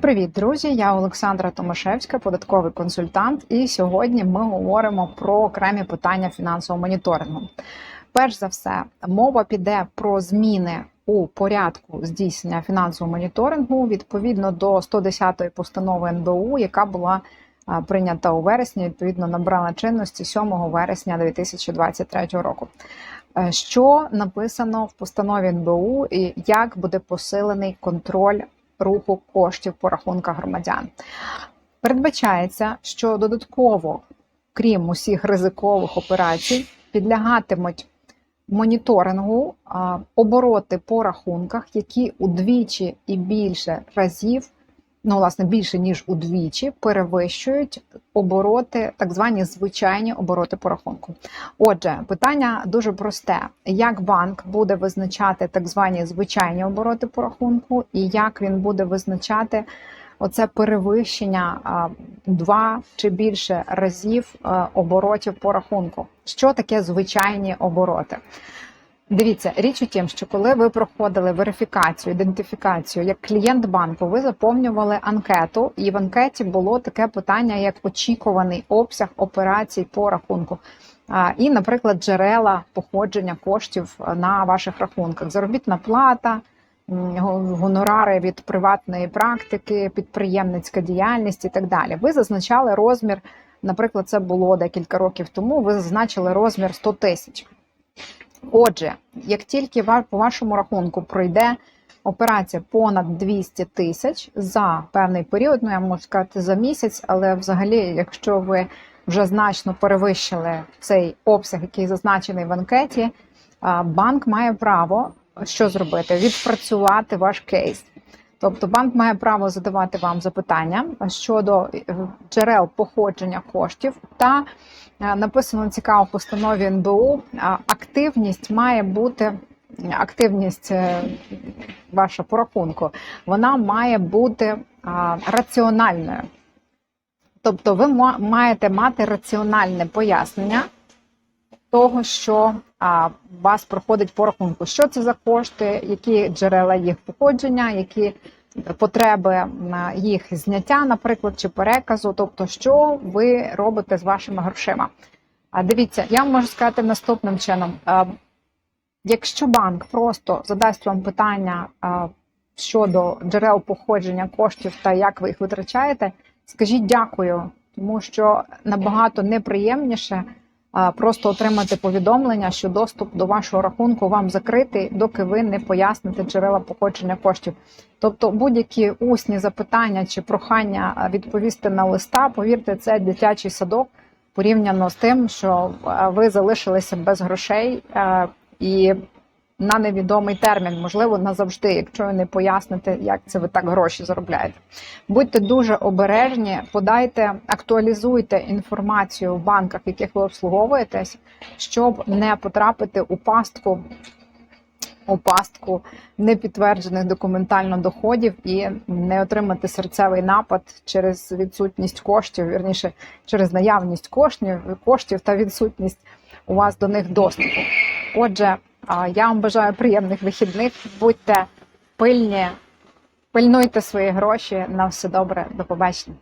Привіт, друзі! Я Олександра Томашевська, податковий консультант. І сьогодні ми говоримо про окремі питання фінансового моніторингу. Перш за все, мова піде про зміни у порядку здійснення фінансового моніторингу відповідно до 110-ї постанови НБУ, яка була прийнята у вересні, відповідно набрала чинності 7 вересня 2023 року. Е, Що написано в постанові НБУ, і як буде посилений контроль руху коштів по рахунках громадян? Передбачається, що додатково, крім усіх ризикових операцій, підлягатимуть моніторингу обороти по рахунках, які удвічі і більше разів, ну власне більше ніж удвічі, перевищують обороти, так звані звичайні обороти по рахунку. Отже, питання дуже просте: як банк буде визначати так звані звичайні обороти по рахунку, і як він буде визначати оце перевищення два чи більше разів оборотів по рахунку? Що таке звичайні обороти? Дивіться, річ у тім, що коли ви проходили верифікацію, ідентифікацію як клієнт банку, ви заповнювали анкету, і в анкеті було таке питання, як очікуваний обсяг операцій по рахунку. І, наприклад, джерела походження коштів на ваших рахунках, заробітна плата, гонорари від приватної практики, підприємницька діяльність і так далі. Ви зазначали розмір, наприклад, це було декілька років тому. Ви зазначили розмір 100 тисяч. Отже, як тільки по вашому рахунку пройде операція понад 200 тисяч за певний період, ну я можу сказати за місяць, але взагалі, якщо ви вже значно перевищили цей обсяг, який зазначений в анкеті, банк має право що зробити? Відпрацювати ваш кейс. Тобто банк має право задавати вам запитання щодо е, джерел походження коштів та е, написано цікаво в постанові НБУ. Активність має бути активність е, ваша по рахунку, вона має бути а, раціональною. Тобто, ви маєте мати раціональне пояснення того, що а, вас проходить по рахунку. Що це за кошти, які джерела їх походження, які потреби їх зняття, наприклад, чи переказу, тобто, що ви робите з вашими грошима. А дивіться, я вам можу сказати наступним чином: якщо банк просто задасть вам питання щодо джерел походження коштів та як ви їх витрачаєте, скажіть дякую, тому що набагато неприємніше просто отримати повідомлення, що доступ до вашого рахунку вам закритий, доки ви не поясните джерела походження коштів. Тобто будь-які усні запитання чи прохання відповісти на листа, повірте, це дитячий садок порівняно з тим, що ви залишилися без грошей і на невідомий термін, можливо, назавжди, якщо ви не поясните, як це ви так гроші заробляєте. Будьте дуже обережні, подайте, актуалізуйте інформацію в банках, в яких ви обслуговуєтесь, щоб не потрапити у пастку. У непідтверджених документально доходів і не отримати серцевий напад через відсутність коштів, вірніше через наявність коштів, коштів та відсутність у вас до них доступу. Отже, я вам бажаю приємних вихідних. Будьте пильні, пильнуйте свої гроші. На все добре. До побачення.